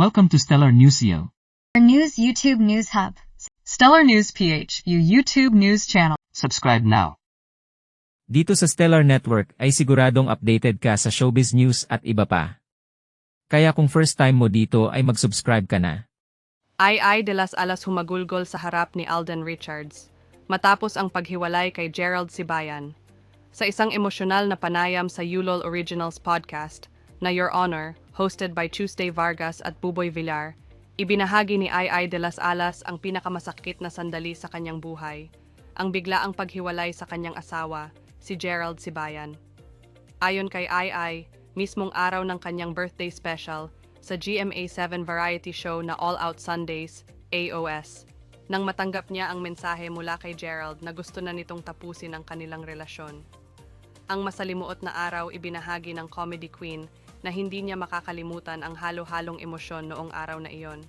Welcome to Stellar Newsio. Our news YouTube News Hub. Stellar News PH, you YouTube news channel. Subscribe now. Dito sa Stellar Network ay siguradong updated ka sa showbiz news at iba pa. Kaya kung first time mo dito ay mag-subscribe ka na. Ay ay de las alas humagulgol sa harap ni Alden Richards, matapos ang paghiwalay kay Gerald Sibayan. Sa isang emosyonal na panayam sa Yulol Originals podcast, na Your Honor, hosted by Tuesday Vargas at Buboy Villar, ibinahagi ni Ay de las Alas ang pinakamasakit na sandali sa kanyang buhay, ang biglaang paghiwalay sa kanyang asawa, si Gerald Sibayan. Ayon kay Ay Ay, mismong araw ng kanyang birthday special, sa GMA7 variety show na All Out Sundays, AOS, nang matanggap niya ang mensahe mula kay Gerald na gusto na nitong tapusin ang kanilang relasyon. Ang masalimuot na araw ibinahagi ng comedy queen na hindi niya makakalimutan ang halo-halong emosyon noong araw na iyon.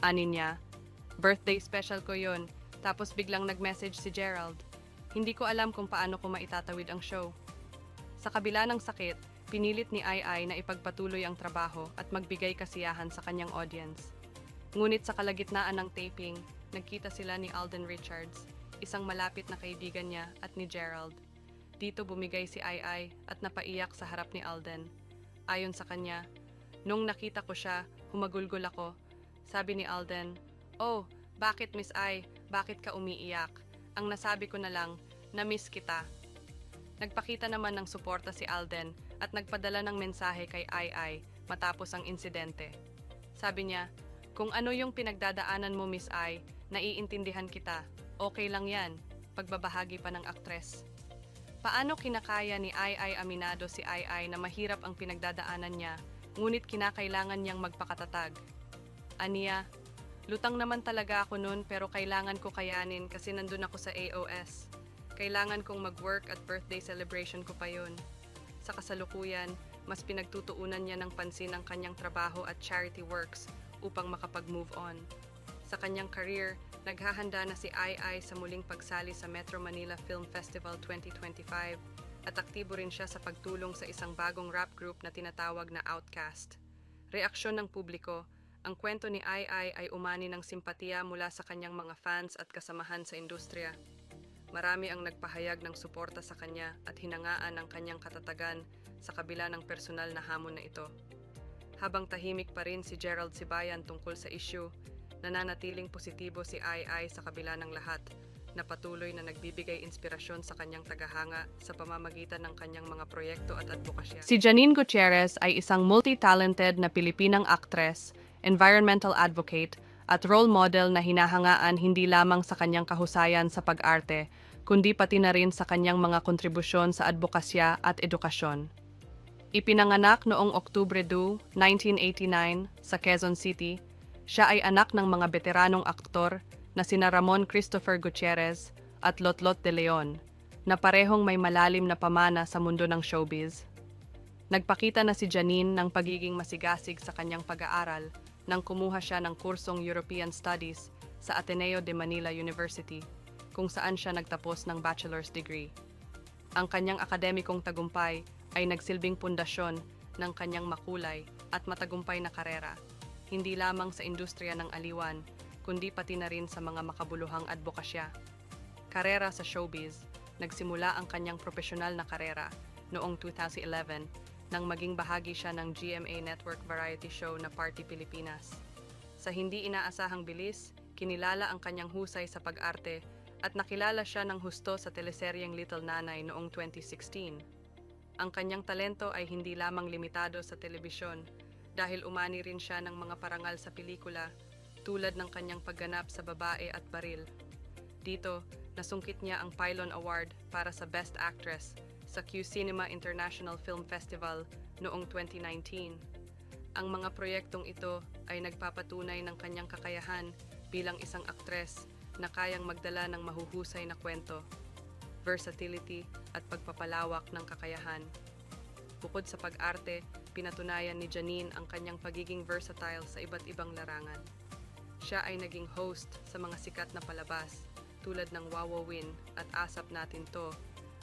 Ani niya, birthday special ko yon, tapos biglang nag-message si Gerald. Hindi ko alam kung paano ko maitatawid ang show. Sa kabila ng sakit, pinilit ni Ai Ai na ipagpatuloy ang trabaho at magbigay kasiyahan sa kanyang audience. Ngunit sa kalagitnaan ng taping, nagkita sila ni Alden Richards, isang malapit na kaibigan niya at ni Gerald. Dito bumigay si Ai Ai at napaiyak sa harap ni Alden. Ayon sa kanya, nung nakita ko siya, humagulgol ako. Sabi ni Alden, Oh, bakit Miss Ai? Bakit ka umiiyak? Ang nasabi ko na lang, na-miss kita. Nagpakita naman ng suporta si Alden at nagpadala ng mensahe kay Ai Ai matapos ang insidente. Sabi niya, kung ano yung pinagdadaanan mo Miss Ai, naiintindihan kita. Okay lang yan, pagbabahagi pa ng aktres. Paano kinakaya ni Ai Aminado si Ai na mahirap ang pinagdadaanan niya, ngunit kinakailangan niyang magpakatatag? Aniya, lutang naman talaga ako noon pero kailangan ko kayanin kasi nandun ako sa AOS. Kailangan kong mag-work at birthday celebration ko pa yun. Sa kasalukuyan, mas pinagtutuunan niya ng pansin ang kanyang trabaho at charity works upang makapag-move on. Sa kanyang career, naghahanda na si Ai sa muling pagsali sa Metro Manila Film Festival 2025 at aktibo rin siya sa pagtulong sa isang bagong rap group na tinatawag na Outcast. Reaksyon ng publiko, ang kwento ni Ai ay umani ng simpatiya mula sa kanyang mga fans at kasamahan sa industriya. Marami ang nagpahayag ng suporta sa kanya at hinangaan ang kanyang katatagan sa kabila ng personal na hamon na ito. Habang tahimik pa rin si Gerald Sibayan tungkol sa issue, nananatiling positibo si Ai sa kabila ng lahat na patuloy na nagbibigay inspirasyon sa kanyang tagahanga sa pamamagitan ng kanyang mga proyekto at advokasya. Si Janine Gutierrez ay isang multi-talented na Pilipinang aktres, environmental advocate, at role model na hinahangaan hindi lamang sa kanyang kahusayan sa pag-arte, kundi pati na rin sa kanyang mga kontribusyon sa advokasya at edukasyon. Ipinanganak noong Oktubre 2, 1989 sa Quezon City, siya ay anak ng mga veteranong aktor na sina Ramon Christopher Gutierrez at Lotlot de Leon, na parehong may malalim na pamana sa mundo ng showbiz. Nagpakita na si Janine ng pagiging masigasig sa kanyang pag-aaral nang kumuha siya ng kursong European Studies sa Ateneo de Manila University, kung saan siya nagtapos ng bachelor's degree. Ang kanyang akademikong tagumpay ay nagsilbing pundasyon ng kanyang makulay at matagumpay na karera, hindi lamang sa industriya ng aliwan, kundi pati na rin sa mga makabuluhang advokasya. Karera sa showbiz, nagsimula ang kanyang profesional na karera noong 2011 nang maging bahagi siya ng GMA Network variety show na Party Pilipinas. Sa hindi inaasahang bilis, kinilala ang kanyang husay sa pag-arte at nakilala siya ng husto sa teleseryeng Little Nanay noong 2016. Ang kanyang talento ay hindi lamang limitado sa telebisyon dahil umani rin siya ng mga parangal sa pelikula tulad ng kanyang pagganap sa Babae at Baril. Dito, nasungkit niya ang Pylon Award para sa Best Actress sa Q Cinema International Film Festival noong 2019. Ang mga proyektong ito ay nagpapatunay ng kanyang kakayahan bilang isang aktres na kayang magdala ng mahuhusay na kwento, versatility at pagpapalawak ng kakayahan. Bukod sa pag-arte, pinatunayan ni Janine ang kanyang pagiging versatile sa iba't ibang larangan. Siya ay naging host sa mga sikat na palabas tulad ng Wawawin at Asap Natin To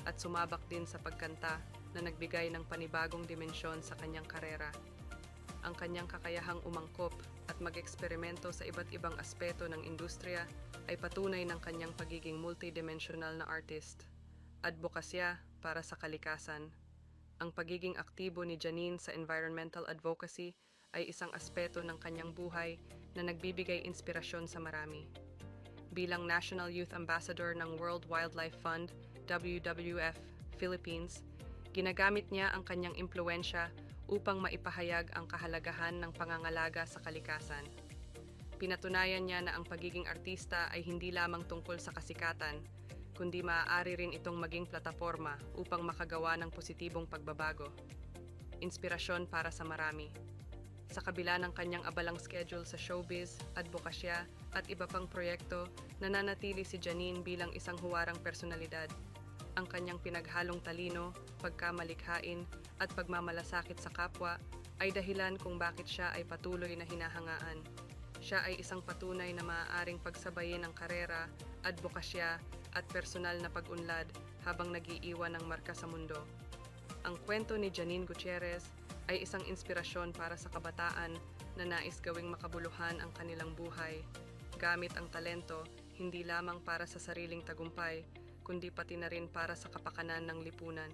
at sumabak din sa pagkanta na nagbigay ng panibagong dimensyon sa kanyang karera. ang kanyang kakayahang umangkop at mag-eksperimento sa iba't ibang aspeto ng industriya ay patunay ng kanyang pagiging multidimensional na artist. Advokasya para sa kalikasan. Ang pagiging aktibo ni Janine sa environmental advocacy ay isang aspeto ng kanyang buhay na nagbibigay inspirasyon sa marami. Bilang National Youth Ambassador ng World Wildlife Fund, WWF, Philippines, ginagamit niya ang kanyang impluensya upang maipahayag ang kahalagahan ng pangangalaga sa kalikasan. Pinatunayan niya na ang pagiging artista ay hindi lamang tungkol sa kasikatan, kundi maaari rin itong maging plataforma upang makagawa ng positibong pagbabago. Inspirasyon para sa marami. Sa kabila ng kanyang abalang schedule sa showbiz, advokasya at iba pang proyekto, nananatili si Janine bilang isang huwarang personalidad. Ang kanyang pinaghalong talino, pagkamalikhain at pagmamalasakit sa kapwa ay dahilan kung bakit siya ay patuloy na hinahangaan. Siya ay isang patunay na maaaring pagsabayin ang karera, advokasya at personal na pag-unlad habang nagiiwan ng marka sa mundo. Ang kwento ni Janine Gutierrez ay isang inspirasyon para sa kabataan na nais gawing makabuluhan ang kanilang buhay, gamit ang talento hindi lamang para sa sariling tagumpay, kundi pati na rin para sa kapakanan ng lipunan.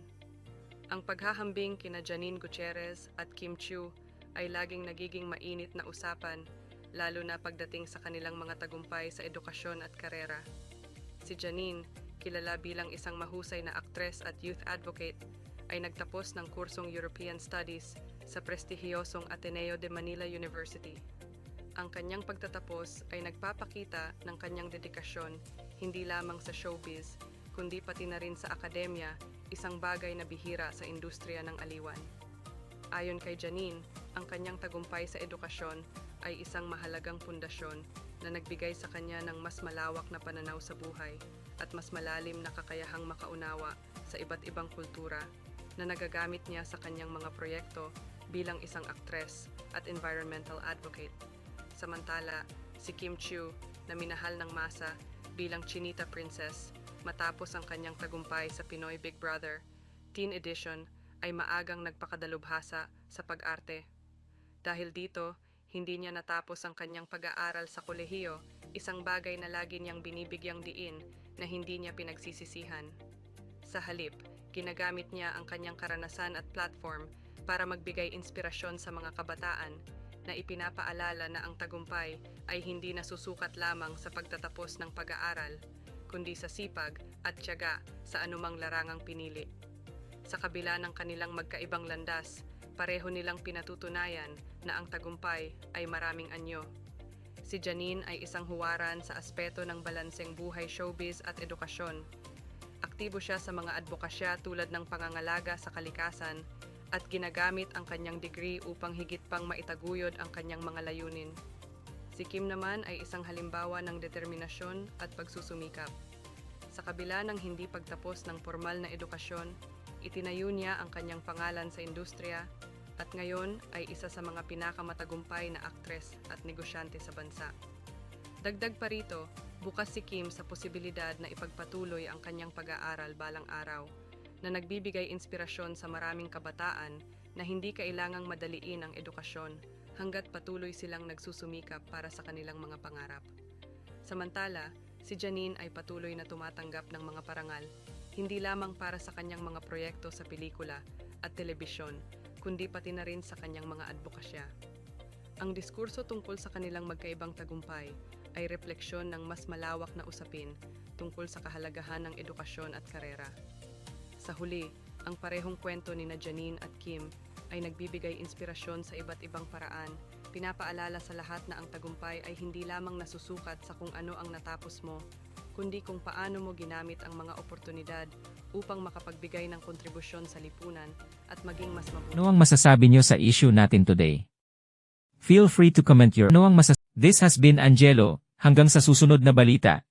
Ang paghahambing kina Janine Gutierrez at Kim Chiu ay laging nagiging mainit na usapan, lalo na pagdating sa kanilang mga tagumpay sa edukasyon at karera. Si Janine, kilala bilang isang mahusay na aktres at youth advocate, ay nagtapos ng kursong European Studies sa prestihiyosong Ateneo de Manila University. Ang kanyang pagtatapos ay nagpapakita ng kanyang dedikasyon hindi lamang sa showbiz, kundi pati na rin sa akademya, isang bagay na bihira sa industriya ng aliwan. Ayon kay Janine, ang kanyang tagumpay sa edukasyon ay isang mahalagang pundasyon na nagbigay sa kanya ng mas malawak na pananaw sa buhay at mas malalim na kakayahang makaunawa sa iba't ibang kultura na nagagamit niya sa kanyang mga proyekto bilang isang aktres at environmental advocate. Samantala, si Kim Chiu na minahal ng masa bilang Chinita Princess matapos ang kanyang tagumpay sa Pinoy Big Brother Teen Edition ay maagang nagpakadalubhasa sa pag-arte. Dahil dito, hindi niya natapos ang kanyang pag-aaral sa kolehiyo, isang bagay na lagi niyang binibigyang diin na hindi niya pinagsisisihan. Sa halip, ginagamit niya ang kanyang karanasan at platform para magbigay inspirasyon sa mga kabataan na ipinapaalala na ang tagumpay ay hindi nasusukat lamang sa pagtatapos ng pag-aaral, kundi sa sipag at tiyaga sa anumang larangang pinili. Sa kabila ng kanilang magkaibang landas, pareho nilang pinatutunayan na ang tagumpay ay maraming anyo. Si Janine ay isang huwaran sa aspeto ng balanseng buhay showbiz at edukasyon. Aktibo siya sa mga advokasya tulad ng pangangalaga sa kalikasan at ginagamit ang kanyang degree upang higit pang maitaguyod ang kanyang mga layunin. Si Kim naman ay isang halimbawa ng determinasyon at pagsusumikap. Sa kabila ng hindi pagtapos ng formal na edukasyon, itinayo niya ang kanyang pangalan sa industriya at ngayon ay isa sa mga pinakamatagumpay na aktres at negosyante sa bansa. Dagdag pa rito, bukas si Kim sa posibilidad na ipagpatuloy ang kanyang pag-aaral balang araw na nagbibigay inspirasyon sa maraming kabataan na hindi kailangang madaliin ang edukasyon hanggat patuloy silang nagsusumikap para sa kanilang mga pangarap. Samantala, si Janine ay patuloy na tumatanggap ng mga parangal, hindi lamang para sa kanyang mga proyekto sa pelikula at telebisyon, kundi pati na rin sa kanyang mga advokasya. Ang diskurso tungkol sa kanilang magkaibang tagumpay ay refleksyon ng mas malawak na usapin tungkol sa kahalagahan ng edukasyon at karera. Sa huli, ang parehong kwento ni na Janine at Kim ay nagbibigay inspirasyon sa iba't ibang paraan, pinapaalala sa lahat na ang tagumpay ay hindi lamang nasusukat sa kung ano ang natapos mo, kundi kung paano mo ginamit ang mga oportunidad upang makapagbigay ng kontribusyon sa lipunan at maging mas mabuti. Ano ang masasabi niyo sa issue natin today? Feel free to comment your ano ang masas- This has been Angelo, hanggang sa susunod na balita.